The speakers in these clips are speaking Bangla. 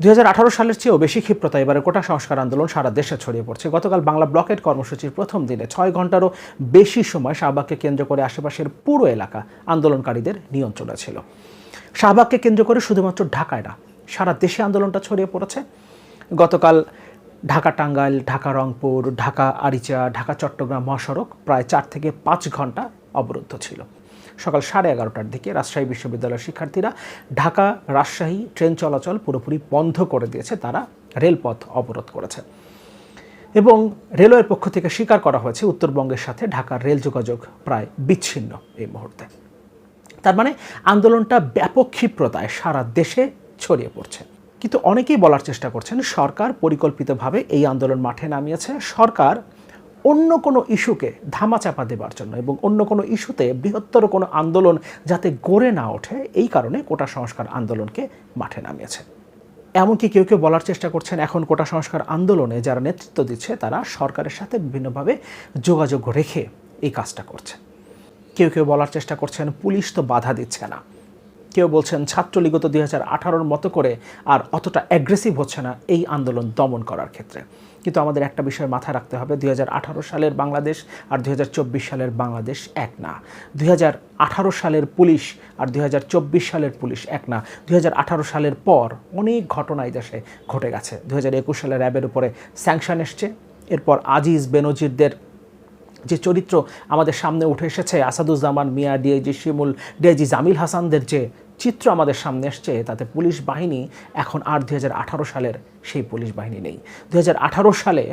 দুই হাজার আঠারো সালের চেয়েও বেশি ক্ষিপ্রতা, এবারে কোটা সংস্কার আন্দোলন সারা দেশে ছড়িয়ে পড়ছে। গতকাল বাংলা ব্লকেট কর্মসূচির প্রথম দিনে ছয় ঘন্টারও বেশি সময় শাহবাগকে কেন্দ্র করে আশেপাশের পুরো এলাকা আন্দোলনকারীদের নিয়ন্ত্রণে ছিল। শাহবাগকে কেন্দ্র করে শুধুমাত্র ঢাকায় না, সারা দেশে আন্দোলনটা ছড়িয়ে পড়েছে। গতকাল ঢাকা টাঙ্গাইল, ঢাকা রংপুর, ঢাকা আরিচা, ঢাকা চট্টগ্রাম, মহাসড়ক প্রায় চার থেকে পাঁচ ঘণ্টা অবরুদ্ধ ছিল। সকাল সাড়ে এগারোটার দিকে রাজশাহী বিশ্ববিদ্যালয়ের শিক্ষার্থীরা ঢাকা রাজশাহী ট্রেন চলাচল পুরোপুরি বন্ধ করে দিয়েছে, তারা রেলপথ অবরোধ করেছে। এবং রেলওয়ের পক্ষ থেকে স্বীকার করা হয়েছে, উত্তরবঙ্গের সাথে ঢাকার রেল যোগাযোগ প্রায় বিচ্ছিন্ন এই মুহূর্তে। তার মানে আন্দোলনটা ব্যাপক ক্ষিপ্রতায় সারা দেশে ছড়িয়ে পড়ছে। কিন্তু অনেকেই বলার চেষ্টা করছেন, সরকার পরিকল্পিতভাবে এই আন্দোলন মাঠে নামিয়েছে। সরকার অন্য কোনো ইস্যুকে ধামাচাপা দেবার জন্য এবং অন্য কোনো ইস্যুতে বৃহত্তর কোনো আন্দোলন যাতে গড়ে না ওঠে, এই কারণে কোটা সংস্কার আন্দোলনকে মাঠে নামিয়েছে। এমনকি কেউ কেউ বলার চেষ্টা করছেন, এখন কোটা সংস্কার আন্দোলনে যারা নেতৃত্ব দিচ্ছে, তারা সরকারের সাথে বিভিন্নভাবে যোগাযোগ রেখে এই কাজটা করছে। কেউ কেউ বলার চেষ্টা করছেন, পুলিশ তো বাধা দিচ্ছে না। কেউ বলছেন ছাত্রলীগ তো দুই হাজার আঠারোর মতো করে আর অতটা অ্যাগ্রেসিভ হচ্ছে না এই আন্দোলন দমন করার ক্ষেত্রে। কিন্তু আমাদের একটা বিষয় মাথায় রাখতে হবে, দুই হাজার আঠারো সালের বাংলাদেশ আর দুই হাজার চব্বিশ সালের বাংলাদেশ এক না। দুই হাজার আঠারো সালের পুলিশ আর দুই হাজার চব্বিশ সালের পুলিশ এক না। দুই হাজার আঠারো সালের পর অনেক ঘটনা এই দেশে ঘটে গেছে। দুই সালে র্যাবের উপরে স্যাংশন এসছে। এরপর আজিজ বেনজিরদের যে চরিত্র আমাদের সামনে উঠে এসেছে, আসাদুজ্জামান মিয়া ডিআইজি শিমুল ডিআইজি জামিল হাসানদের যে চিত্র আমাদের সামনে এসছে, তাতে পুলিশ বাহিনী এখন আর দুই হাজার আঠারো সালের সেই পুলিশ বাহিনী নেই। দু হাজার আঠারো সালে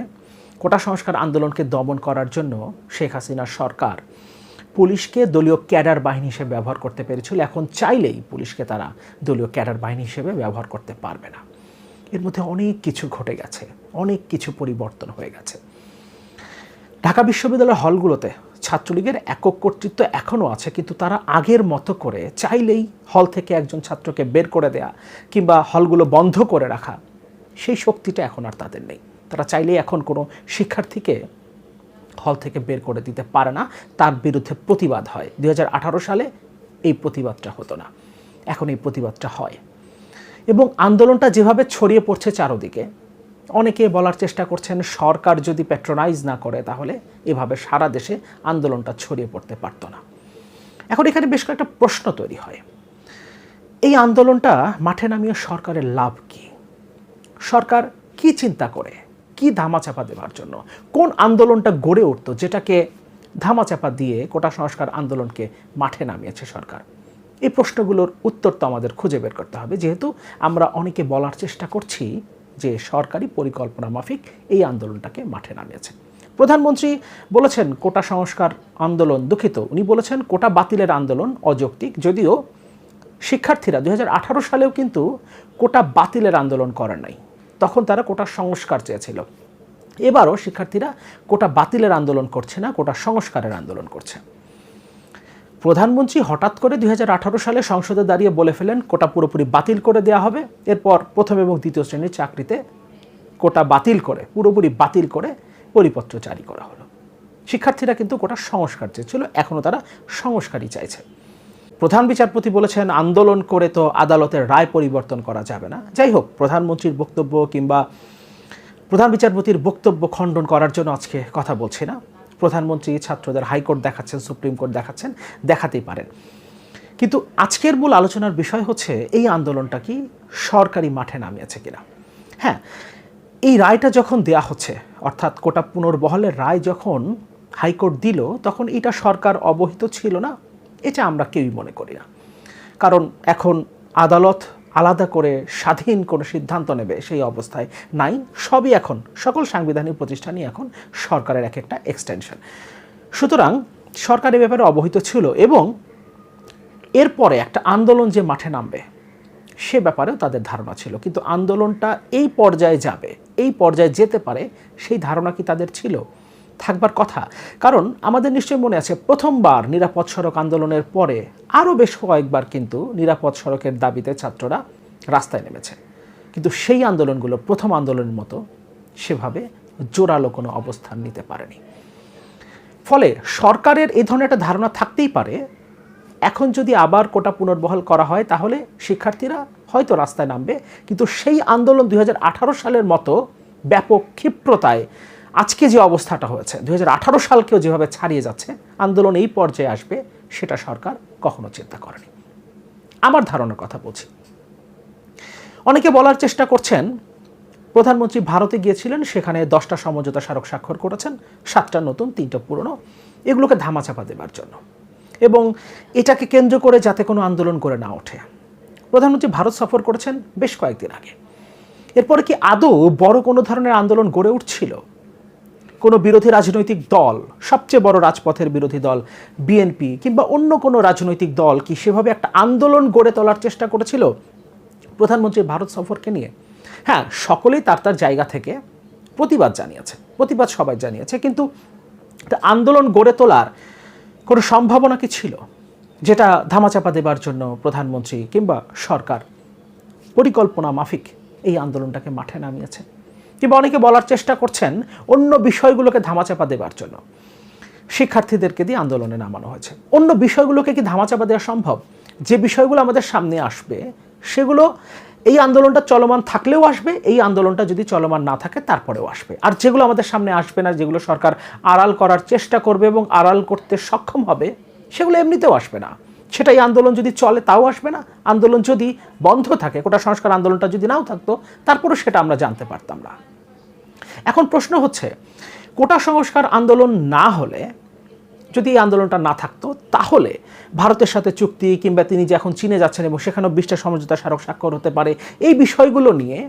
কোটা সংস্কার আন্দোলনকে দমন করার জন্য শেখ হাসিনার সরকার পুলিশকে দলীয় ক্যাডার বাহিনী হিসেবে ব্যবহার করতে পেরেছিল। এখন চাইলেই পুলিশকে তারা দলীয় ক্যাডার বাহিনী হিসেবে ব্যবহার করতে পারবে না। এর মধ্যে অনেক কিছু ঘটে গেছে, অনেক কিছু পরিবর্তন হয়ে গেছে। ঢাকা বিশ্ববিদ্যালয়ের হলগুলোতে ছাত্রলীগের একক কর্তৃত্ব এখনও আছে, কিন্তু তারা আগের মতো করে চাইলেই হল থেকে একজন ছাত্রকে বের করে দেয়া কিংবা হলগুলো বন্ধ করে রাখা, সেই শক্তিটা এখন আর তাদের নেই। তারা চাইলেই এখন কোনো শিক্ষার্থীকে হল থেকে বের করে দিতে পারে না। তার বিরুদ্ধে প্রতিবাদ হয়। দু হাজার আঠারো সালে এই প্রতিবাদটা হতো না। এখন এই প্রতিবাদটা হয়। এবং আন্দোলনটা যেভাবে ছড়িয়ে পড়ছে চারদিকে অনেকে বলার চেষ্টা করছেন সরকার যদি প্যাট্রোনাইজ না করে, তাহলে এভাবে সারা দেশে আন্দোলনটা ছড়িয়ে পড়তে পারত না। এখন এখানে বেশ কয়েকটা প্রশ্ন তৈরি হয়। এই আন্দোলনটা মাঠে নামিয়ে সরকারের লাভ কি? সরকার কি চিন্তা করে? কি ধামাচাপা দেওয়ার জন্য? কোন আন্দোলনটা গড়ে উঠতো যেটাকে ধামাচাপা দিয়ে কোটা সংস্কার আন্দোলনকে মাঠে নামিয়েছে সরকার? এই প্রশ্নগুলোর উত্তর তো আমাদের খুঁজে বের করতে হবে। যেহেতু আমরা অনেকে বলার চেষ্টা করছি যে সরকারি পরিকল্পনা মাফিক এই আন্দোলনটাকে মাঠে নামিয়েছে। প্রধানমন্ত্রী বলেছেন, কোটা সংস্কার আন্দোলন দুঃখিত। উনি বলেছেন, কোটা বাতিলের আন্দোলন অযৌক্তিক। যদিও শিক্ষার্থীরা দু হাজার আঠারো সালেও কিন্তু কোটা বাতিলের আন্দোলন করেন নাই। তখন তারা কোটা সংস্কার চেয়েছিল। এবারও শিক্ষার্থীরা কোটা বাতিলের আন্দোলন করছে না, কোটা সংস্কারের আন্দোলন করছে। প্রধানমন্ত্রী হঠাৎ করে দুই হাজার আঠারো সালে সংসদে দাঁড়িয়ে বলে ফেলেন, কোটা পুরোপুরি বাতিল করে দেওয়া হবে। এরপর প্রথম এবং দ্বিতীয় শ্রেণির চাকরিতে কোটা বাতিল করে, পুরোপুরি বাতিল করে পরিপত্র জারি করা হলো। শিক্ষার্থীরা কিন্তু কোটা সংস্কার চেয়েছিল এখনও তারা সংস্কারই চাইছে। প্রধান বিচারপতি বলেছেন, আন্দোলন করে তো আদালতের রায় পরিবর্তন করা যাবে না। যাই হোক, প্রধানমন্ত্রীর বক্তব্য কিংবা প্রধান বিচারপতির বক্তব্য খণ্ডন করার জন্য আজকে কথা বলছি না। প্রধানমন্ত্রী ছাত্রদের হাইকোর্ট দেখাচ্ছেন, সুপ্রিম কোর্ট দেখাচ্ছেন, দেখাতেই পারেন। কিন্তু আজকের মূল আলোচনার বিষয় হচ্ছে, এই আন্দোলনটা কি সরকারি মাঠে নামিয়েছে কিনা? হ্যাঁ এই রায়টা যখন দেয়া হচ্ছে, অর্থাৎ কোটা পুনর্বহলের রায় যখন হাইকোর্ট দিল, তখন এটা সরকার অবহিত ছিল না। এটা আমরা কেউই মনে করি না। কারণ এখন আদালত আলাদা করে স্বাধীন কোনো সিদ্ধান্ত নেবে সেই অবস্থায় নাই, সবই এখন, সকল সাংবিধানিক প্রতিষ্ঠানই এখন সরকারের এক একটা এক্সটেনশন সুতরাং সরকার এ ব্যাপারে অবহিত ছিল এবং এরপরে একটা আন্দোলন যে মাঠে নামবে, সে ব্যাপারেও তাদের ধারণা ছিল। কিন্তু আন্দোলনটা এই পর্যায়ে যাবে, এই পর্যায়ে যেতে পারে, সেই ধারণা কি তাদের ছিল? থাকবার কথা। কারণ আমাদের নিশ্চয়ই মনে আছে, প্রথমবার নিরাপদ সড়ক আন্দোলনের পরে আরও বেশ কয়েকবার কিন্তু নিরাপদ সড়কের দাবিতে ছাত্ররা রাস্তায় নেমেছে। কিন্তু সেই আন্দোলনগুলো প্রথম আন্দোলনের মতো সেভাবে জোরালো কোনো অবস্থান নিতে পারেনি। ফলে সরকারের এই ধরনের একটা ধারণা থাকতেই পারে, এখন যদি আবার কোটা পুনর্বহাল করা হয় তাহলে শিক্ষার্থীরা হয়তো রাস্তায় নামবে, কিন্তু সেই আন্দোলন দুই হাজার আঠারো সালের মতো ব্যাপক ক্ষিপ্রতায় আজকে যে অবস্থাটা হয়েছে, দুই হাজার আঠারো সালকেও যেভাবে ছাড়িয়ে যাচ্ছে, আন্দোলন এই পর্যায়ে আসবে, সেটা সরকার কখনো চিন্তা করেনি। আমার ধারণার কথা বলছি। অনেকে বলার চেষ্টা করছেন, প্রধানমন্ত্রী ভারতে গিয়েছিলেন, সেখানে দশটা সমঝোতা স্মারক স্বাক্ষর করেছেন, সাতটা নতুন, তিনটা পুরনো, এগুলোকে ধামাচাপা দেবার জন্য। এবং এটাকে কেন্দ্র করে যাতে কোনো আন্দোলন করে না ওঠে। প্রধানমন্ত্রী ভারত সফর করেছেন বেশ কয়েকদিন আগে। এরপরে কি আদৌ বড় কোনো ধরনের আন্দোলন গড়ে উঠছিল? কোনো বিরোধী রাজনৈতিক দল, সবচেয়ে বড় রাজপথের বিরোধী দল বিএনপি কিংবা অন্য কোনো রাজনৈতিক দল কি সেভাবে একটা আন্দোলন গড়ে তোলার চেষ্টা করেছিল প্রধানমন্ত্রীর ভারত সফরকে নিয়ে? হ্যাঁ সকলেই তার তার জায়গা থেকে প্রতিবাদ জানিয়েছে, প্রতিবাদ সবাই জানিয়েছে, কিন্তু আন্দোলন গড়ে তোলার কোনো সম্ভাবনা কি ছিল? যেটা ধামাচাপা দেবার জন্য প্রধানমন্ত্রী কিংবা সরকার পরিকল্পনা মাফিক এই আন্দোলনটাকে মাঠে নামিয়েছে। কিংবা অনেকে বলার চেষ্টা করছেন অন্য বিষয়গুলোকে ধামাচাপা দেবার জন্য। শিক্ষার্থীদেরকে দিয়ে আন্দোলনে নামানো হয়েছে। অন্য বিষয়গুলোকে কি ধামাচাপা দেওয়া সম্ভব? যে বিষয়গুলো আমাদের সামনে আসবে, সেগুলো এই আন্দোলনটা চলমান থাকলেও আসবে, এই আন্দোলনটা যদি চলমান না থাকে তারপরেও আসবে। আর যেগুলো আমাদের সামনে আসবে না, যেগুলো সরকার আড়াল করার চেষ্টা করবে এবং আড়াল করতে সক্ষম হবে, সেগুলো এমনিতেও আসবে না। সেটা এই আন্দোলন যদি চলে, তাও আসবে না। আন্দোলন যদি বন্ধ থাকে, কোটা সংস্কার আন্দোলনটা যদি নাও থাকতো, তারপরেও সেটা আমরা জানতে পারতাম না। এখন প্রশ্ন হচ্ছে, কোটা সংস্কার আন্দোলন না হলে, যদি এই আন্দোলনটা না থাকতো, তাহলে ভারতের সাথে চুক্তি কিংবা তিনি যে এখন চীনে যাচ্ছেন এবং সেখানেও বিশটা সমঝোতা স্মারক স্বাক্ষর হতে পারে, এই বিষয়গুলো নিয়ে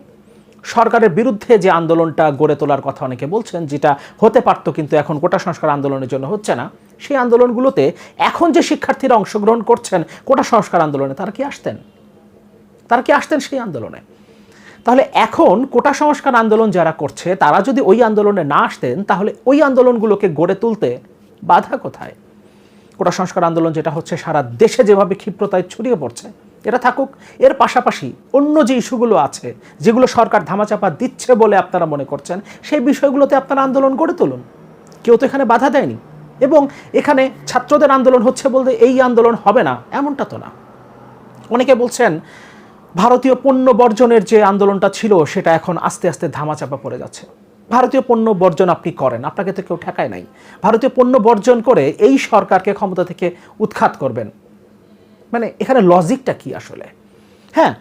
সরকারের বিরুদ্ধে যে আন্দোলনটা গড়ে তোলার কথা অনেকে বলছেন, যেটা হতে পারতো কিন্তু এখন কোটা সংস্কার আন্দোলনের জন্য হচ্ছে না, সেই আন্দোলনগুলোতে এখন যে শিক্ষার্থীরা অংশগ্রহণ করছেন কোটা সংস্কার আন্দোলনে, তারা কি আসতেন? তারা কি আসতেন সেই আন্দোলনে? তাহলে এখন কোটা সংস্কার আন্দোলন যারা করছে, তারা যদি ওই আন্দোলনে না আসতেন, তাহলে ওই আন্দোলনগুলোকে গড়ে তুলতে বাধা কোথায়? কোটা সংস্কার আন্দোলন যেটা হচ্ছে, সারা দেশে যেভাবে ক্ষিপ্রতায় ছড়িয়ে পড়ছে এটা থাকুক। এর পাশাপাশি অন্য যে ইস্যুগুলো আছে, যেগুলো সরকার ধামাচাপা দিচ্ছে বলে আপনারা মনে করছেন, সেই বিষয়গুলোতে আপনারা আন্দোলন গড়ে তুলুন। কেউ তো এখানে বাধা দেয়নি। এবং এখানে ছাত্রদের আন্দোলন হচ্ছে বলতে এই আন্দোলন হবে না, এমনটা তো না। অনেকে বলছেন, ভারতীয় পণ্য বর্জনের যে আন্দোলনটা ছিল, সেটা এখন আস্তে আস্তে ধামাচাপা পড়ে যাচ্ছে। ভারতীয় পণ্য বর্জন আপনি করেন, আপনাকে তো কেউ ঠেকায় নাই। ভারতীয় পণ্য বর্জন করে এই সরকারকে ক্ষমতা থেকে উৎখাত করবেন। মানে এখানে লজিকটা কি আসলে? হ্যাঁ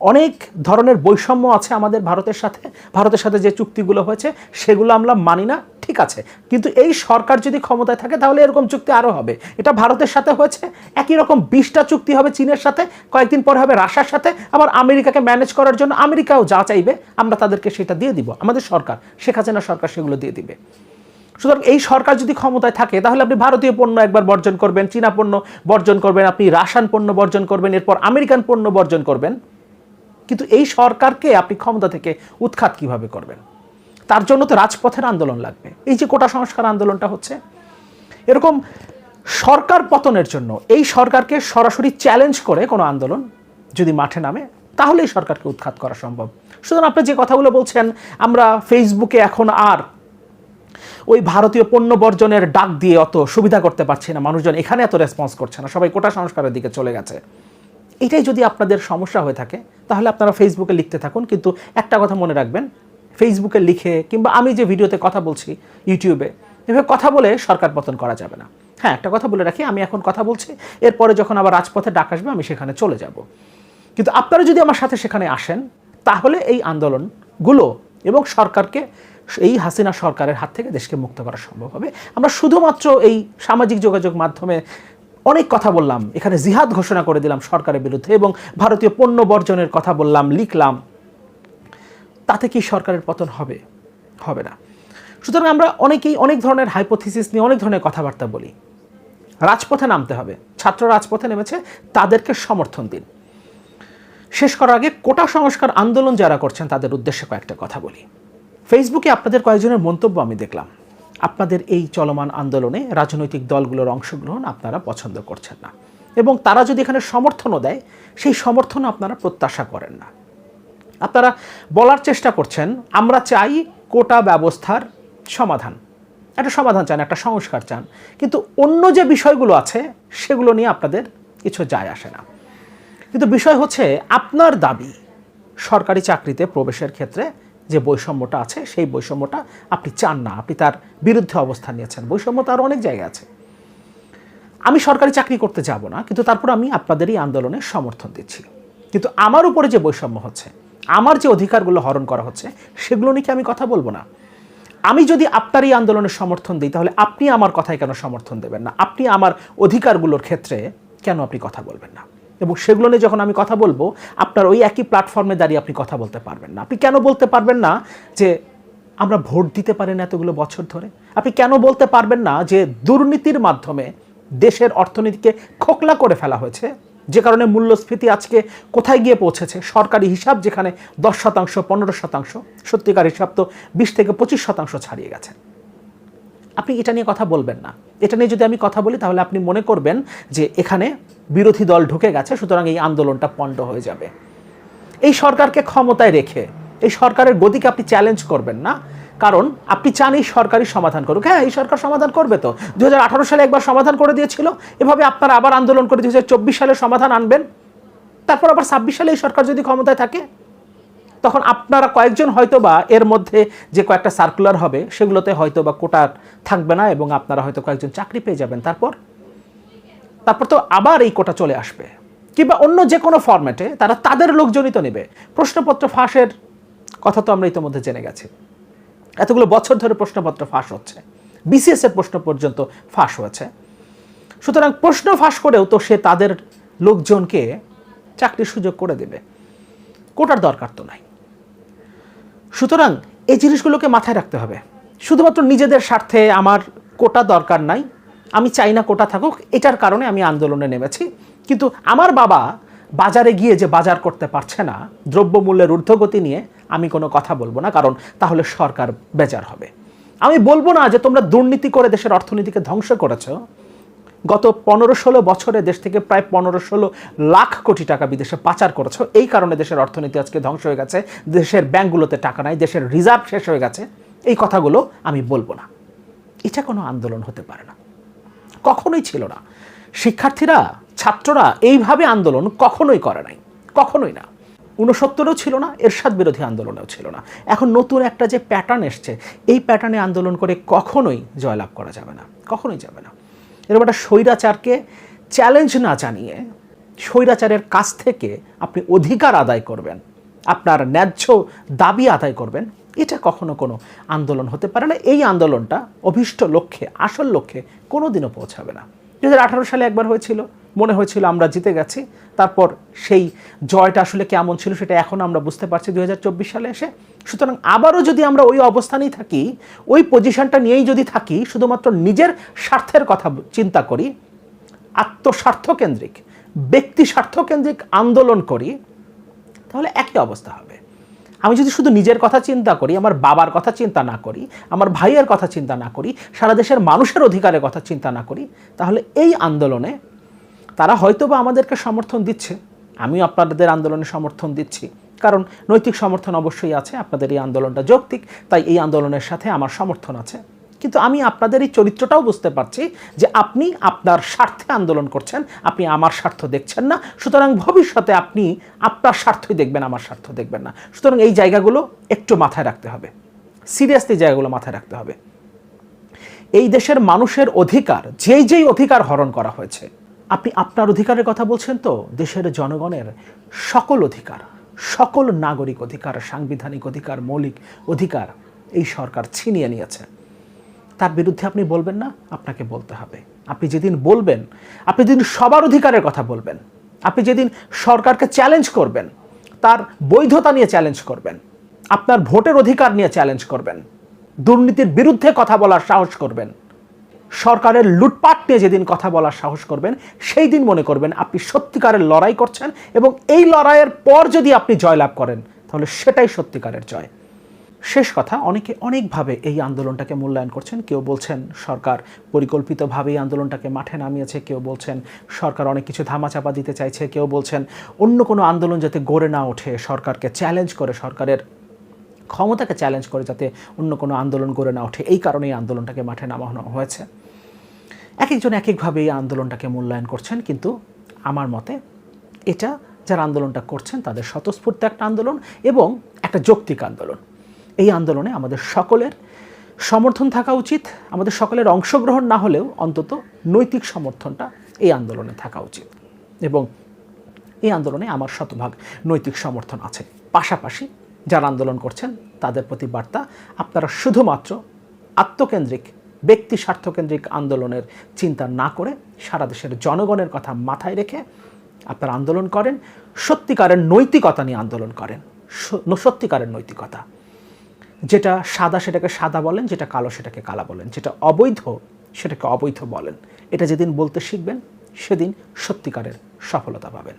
অনেক ধরনের বৈষম্য আছে আমাদের ভারতের সাথে। ভারতের সাথে যে চুক্তিগুলো হয়েছে, সেগুলো আমরা মানি না, ঠিক আছে। কিন্তু এই সরকার যদি ক্ষমতায় থাকে, তাহলে এরকম চুক্তি আরও হবে। এটা ভারতের সাথে হয়েছে, একই রকম বিশটা চুক্তি হবে চীনের সাথে, কয়েকদিন পরে হবে রাশিয়ার সাথে। আবার আমেরিকাকে ম্যানেজ করার জন্য আমেরিকাও যা চাইবে, আমরা তাদেরকে সেটা দিয়ে দিব, আমাদের সরকার, শেখ হাসিনা সরকার সেগুলো দিয়ে দিবে। সুতরাং এই সরকার যদি ক্ষমতায় থাকে, তাহলে আপনি ভারতীয় পণ্য একবার বর্জন করবেন, চীনা পণ্য বর্জন করবেন, আপনি রাশিয়ান পণ্য বর্জন করবেন, এরপর আমেরিকান পণ্য বর্জন করবেন। কিন্তু এই সরকারকে আপনি ক্ষমতা থেকে উৎখাত কীভাবে করবেন? তার জন্য তো রাজপথের আন্দোলন লাগবে। এই যে কোটা সংস্কার আন্দোলনটা হচ্ছে, এরকম সরকার পতনের জন্য এই সরকারকে সরাসরি চ্যালেঞ্জ করে কোনো আন্দোলন যদি মাঠে নামে তাহলে এই সরকারকে উৎখাত করা সম্ভব। সুতরাং আপনি যে কথাগুলো বলছেন, আমরা ফেসবুকে এখন আর ওই ভারতীয় পণ্য বর্জনের ডাক দিয়ে অত সুবিধা করতে পারছি না। মানুষজন এখানে এত রেসপন্স করছে না। সবাই কোটা সংস্কারের দিকে চলে গেছে। এটাই যদি আপনাদের সমস্যা হয়ে থাকে, তাহলে আপনারা ফেসবুকে লিখতে থাকুন। কিন্তু একটা কথা মনে রাখবেন ফেসবুকে লিখে কিংবা আমি যে ভিডিওতে কথা বলছি ইউটিউবে এভাবে কথা বলে সরকার পতন করা যাবে না। হ্যাঁ একটা কথা বলে রাখি, আমি এখন কথা বলছি, এরপরে যখন আবার রাজপথে ডাক আসবে, আমি সেখানে চলে যাব। কিন্তু আপনারা যদি আমার সাথে সেখানে আসেন, তাহলে এই আন্দোলনগুলো এবং সরকারকে এই হাসিনা সরকারের হাত থেকে দেশকে মুক্ত করা সম্ভব হবে। আমরা শুধুমাত্র এই সামাজিক যোগাযোগ মাধ্যমে অনেক কথা বললাম, এখানে জিহাদ ঘোষণা করে দিলাম সরকারের বিরুদ্ধে এবং ভারতীয় পণ্য বর্জনের কথা বললাম, লিখলাম। তাতে কি সরকারের পতন হবে? হবে না। সুতরাং আমরা অনেকেই অনেক ধরনের হাইপোথিসিস নিয়ে অনেক ধরনের কথাবার্তা বলি। রাজপথে নামতে হবে। ছাত্র রাজপথে নেমেছে, তাদেরকে সমর্থন দিন। শেষ করার আগে কোটা সংস্কার আন্দোলন যারা করছেন, তাদের উদ্দেশ্যে কয়েকটা কথা বলি। ফেসবুকে আপনাদের কয়েকজনের মন্তব্য আমি দেখলাম। আপনাদের এই চলমান আন্দোলনে রাজনৈতিক দলগুলোর অংশগ্রহণ আপনারা পছন্দ করছেন না। এবং তারা যদি এখানে সমর্থনও দেয়, সেই সমর্থন আপনারা প্রত্যাশা করেন না। আপনারা বলার চেষ্টা করছেন, আমরা চাই কোটা ব্যবস্থার সমাধান। একটা সমাধান চান, একটা সংস্কার চান। কিন্তু অন্য যে বিষয়গুলো আছে, সেগুলো নিয়ে আপনাদের কিছু যায় আসে না। কিন্তু বিষয় হচ্ছে, আপনার দাবি সরকারি চাকরিতে প্রবেশের ক্ষেত্রে যে বৈষম্যটা আছে, সেই বৈষম্যটা আপনি চান না। আপনি তার বিরুদ্ধে অবস্থান নিয়েছেন। বৈষম্য তো অনেক জায়গায় আছে। আমি সরকারি চাকরি করতে যাব না, কিন্তু তারপর আমি আপনাদের এই আন্দোলনে সমর্থন দিচ্ছি। কিন্তু আমার উপরে যে বৈষম্য হচ্ছে, আমার যে অধিকারগুলো হরণ করা হচ্ছে, সেগুলো নিয়ে কি আমি কথা বলব না? আমি যদি আপনার এই আন্দোলনের সমর্থন দিই, তাহলে আপনি আমার কথায় কেন সমর্থন দেবেন না? আপনি আমার অধিকারগুলোর ক্ষেত্রে কেন আপনি কথা বলবেন না? এবং সেগুলো নিয়ে যখন আমি কথা বলব, আপনার ওই একই প্ল্যাটফর্মে দাঁড়িয়ে আপনি কথা বলতে পারবেন না। আপনি কেন বলতে পারবেন না যে আমরা ভোট দিতে পারি না এতগুলো বছর ধরে? আপনি কেন বলতে পারবেন না যে দুর্নীতির মাধ্যমে দেশের অর্থনীতিকে খোকলা করে ফেলা হয়েছে? যে কারণে মূল্যস্ফীতি আজকে কোথায় গিয়ে পৌঁছেছে? সরকারি হিসাব যেখানে দশ শতাংশ, পনেরো শতাংশ, সত্যিকার হিসাব তো বিশ থেকে পঁচিশ শতাংশ ছাড়িয়ে গেছে। আপনি এটা নিয়ে কথা বলবেন না। এটা নিয়ে যদি আমি কথা বলি, তাহলে আপনি মনে করবেন যে এখানে বিরোধী দল ঢুকে গেছে, সুতরাং এই আন্দোলনটা পণ্ড হয়ে যাবে। এই সরকারকে ক্ষমতায় রেখে, এই সরকারের গতিকে আপনি চ্যালেঞ্জ করবেন না। কারণ আপনি চান এই সরকারই সমাধান করুক। হ্যাঁ এই সরকার সমাধান করবে তো। দুই হাজার আঠারো সালে একবার সমাধান করে দিয়েছিল। এভাবে আপনারা আবার আন্দোলন করে দুই হাজার চব্বিশ সালে সমাধান আনবেন। তারপর আবার ছাব্বিশ সালে এই সরকার যদি ক্ষমতায় থাকে তখন আপনারা কয়েকজন হয়তো বা এর মধ্যে যে কয়েকটা সার্কুলার হবে, সেগুলোতে হয়তো বা কোটা থাকবে না এবং আপনারা হয়তো কয়েকজন চাকরি পেয়ে যাবেন। তারপর? তারপর তো আবার এই কোটা চলে আসবে। কিংবা অন্য যে কোনো ফরম্যাটে তারা তাদের লোকজনই তো নেবে। প্রশ্নপত্র ফাঁসের কথা তো আমরা ইতিমধ্যে জেনে গেছি। এতগুলো বছর ধরে প্রশ্নপত্র ফাঁস হচ্ছে। বিসিএস এর প্রশ্ন পর্যন্ত ফাঁস হয়েছে। সুতরাং প্রশ্ন ফাঁস করেও তো সে তাদের লোকজনকে চাকরির সুযোগ করে দেবে। কোটার দরকার তো নাই। সুতরাং এই জিনিসগুলোকে মাথায় রাখতে হবে। শুধুমাত্র নিজেদের স্বার্থে আমার কোটা দরকার নাই, আমি চাই না কোটা থাকুক, এটার কারণে আমি আন্দোলনে নেমেছি। কিন্তু আমার বাবা বাজারে গিয়ে যে বাজার করতে পারছে না, দ্রব্যমূল্যের ঊর্ধ্বগতি নিয়ে আমি কোনো কথা বলব না, কারণ তাহলে সরকার বেজার হবে। আমি বলব না যে তোমরা দুর্নীতি করে দেশের অর্থনীতিকে ধ্বংস করেছ গত পনেরো ষোলো বছরে দেশ থেকে প্রায় পনেরো ষোলো লাখ কোটি টাকা বিদেশে পাচার করেছ। এই কারণে দেশের অর্থনীতি আজকে ধ্বংস হয়ে গেছে। দেশের ব্যাঙ্কগুলোতে টাকা নাই, দেশের রিজার্ভ শেষ হয়ে গেছে। এই কথাগুলো আমি বলব না। এটা কোনো আন্দোলন হতে পারে না। কখনোই ছিল না। শিক্ষার্থীরা, ছাত্ররা এইভাবে আন্দোলন কখনোই করে নাই। কখনোই না। উনসত্তরেও ছিল না, এরশাদ বিরোধী আন্দোলনেও ছিল না। এখন নতুন একটা যে প্যাটার্ন এসছে, এই প্যাটার্নে আন্দোলন করে কখনোই জয়লাভ করা যাবে না। কখনোই যাবে না। এরকম একটা স্বৈরাচারকে চ্যালেঞ্জ না জানিয়ে স্বৈরাচারের কাছ থেকে আপনি অধিকার আদায় করবেন, আপনার ন্যায্য দাবি আদায় করবেন, এটা কখনো কোনো আন্দোলন হতে পারে না। এই আন্দোলনটা অভীষ্ট লক্ষ্যে, আসল লক্ষ্যে কোনো দিনও পৌঁছাবে না। দু হাজার আঠারো সালে একবার হয়েছিল মনে হয়েছিল আমরা জিতে গেছি। তারপর সেই জয়টা আসলে কেমন ছিল সেটা এখন আমরা বুঝতে পারছি দু হাজার চব্বিশ সালে এসে। সুতরাং আবারও যদি আমরা ওই অবস্থানেই থাকি, ওই পজিশনটা নিয়েই যদি থাকি, শুধুমাত্র নিজের স্বার্থের কথা চিন্তা করি আত্মস্বার্থকেন্দ্রিক ব্যক্তি স্বার্থকেন্দ্রিক আন্দোলন করি, তাহলে একই অবস্থা হবে। আমি যদি শুধু নিজের কথা চিন্তা করি, আমার বাবার কথা চিন্তা না করি, আমার ভাইয়ের কথা চিন্তা না করি, সারা দেশের মানুষের অধিকারের কথা চিন্তা না করি, তাহলে এই আন্দোলনে তারা হয়তো বা আমাদেরকে সমর্থন দিচ্ছে। আমিও আপনাদের আন্দোলনে সমর্থন দিচ্ছি। কারণ নৈতিক সমর্থন অবশ্যই আছে, আপনাদের এই আন্দোলনটা যৌক্তিক, তাই এই আন্দোলনের সাথে আমার সমর্থন আছে। কিন্তু আমি আপনাদের এই চরিত্রটাও বুঝতে পারছি যে আপনি আপনার স্বার্থে আন্দোলন করছেন, আপনি আমার স্বার্থ দেখছেন না, সুতরাং ভবিষ্যতে আপনি আপনার স্বার্থই দেখবেন, আমার স্বার্থ দেখবেন না। সুতরাং এই জায়গাগুলো একটু মাথায় রাখতে হবে। সিরিয়াসলি জায়গাগুলো মাথায় রাখতে হবে। এই দেশের মানুষের অধিকার, যেই যেই অধিকার হরণ করা হয়েছে আপনি আপনার অধিকারের কথা বলছেন তো? দেশের জনগণের সকল অধিকার, সকল নাগরিক অধিকার, সাংবিধানিক অধিকার, মৌলিক অধিকার এই সরকার ছিনিয়ে নিয়েছে। তার বিরুদ্ধে আপনি বলবেন না, আপনাকে বলতে হবে। আপনি যেদিন বলবেন, আপনি যেদিন সবার অধিকারের কথা বলবেন, আপনি যেদিন সরকারকে চ্যালেঞ্জ করবেন, তার বৈধতা নিয়ে চ্যালেঞ্জ করবেন, আপনার ভোটের অধিকার নিয়ে চ্যালেঞ্জ করবেন, দুর্নীতির বিরুদ্ধে কথা বলার সাহস করবেন সরকারের লুটপাট নিয়ে যেদিন কথা বলার সাহস করবেন, সেই দিন মনে করবেন আপনি সত্যিকারের লড়াই করছেন এবং এই লড়াইয়ের পর যদি আপনি জয়লাভ করেন, তাহলে সেটাই সত্যিকারের জয়। শেষ কথা, অনেকে অনেকভাবে এই আন্দোলনটাকে মূল্যায়ন করছেন। কেউ বলছেন সরকার পরিকল্পিতভাবে এই আন্দোলনটাকে মাঠে নামিয়েছে, কেউ বলছেন সরকার অনেক কিছু ধামাচাপা দিতে চাইছে, কেউ বলছেন অন্য কোনো আন্দোলন যাতে গড়ে না ওঠে, সরকারকে চ্যালেঞ্জ করে, সরকারের ক্ষমতাকে চ্যালেঞ্জ করে যাতে অন্য কোনো আন্দোলন গড়ে না ওঠে। এই কারণে এই আন্দোলনটাকে মাঠে নামানো হয়েছে। এক একজন এক একভাবে এই আন্দোলনটাকে মূল্যায়ন করছেন, কিন্তু আমার মতে এটা যারা আন্দোলনটা করছেন তাদের স্বতঃস্ফূর্ত একটা আন্দোলন এবং একটা যৌক্তিক আন্দোলন। এই আন্দোলনে আমাদের সকলের সমর্থন থাকা উচিত, আমাদের সকলের অংশগ্রহণ না হলেও অন্তত নৈতিক সমর্থনটা এই আন্দোলনে থাকা উচিত এবং এই আন্দোলনে আমার শতভাগ নৈতিক সমর্থন আছে। পাশাপাশি যারা আন্দোলন করছেন তাদের প্রতি বার্তা আপনারা শুধুমাত্র আত্মকেন্দ্রিক ব্যক্তি স্বার্থকেন্দ্রিক আন্দোলনের চিন্তা না করে সারা দেশের জনগণের কথা মাথায় রেখে আপনারা আন্দোলন করেন, সত্যিকারের নৈতিকতা নিয়ে আন্দোলন করেন সত্যিকারের নৈতিকতা। যেটা সাদা সেটাকে সাদা বলেন, যেটা কালো সেটাকে কালা বলেন, যেটা অবৈধ সেটাকে অবৈধ বলেন। এটা যেদিন বলতে শিখবেন, সেদিন সত্যিকারের সফলতা পাবেন।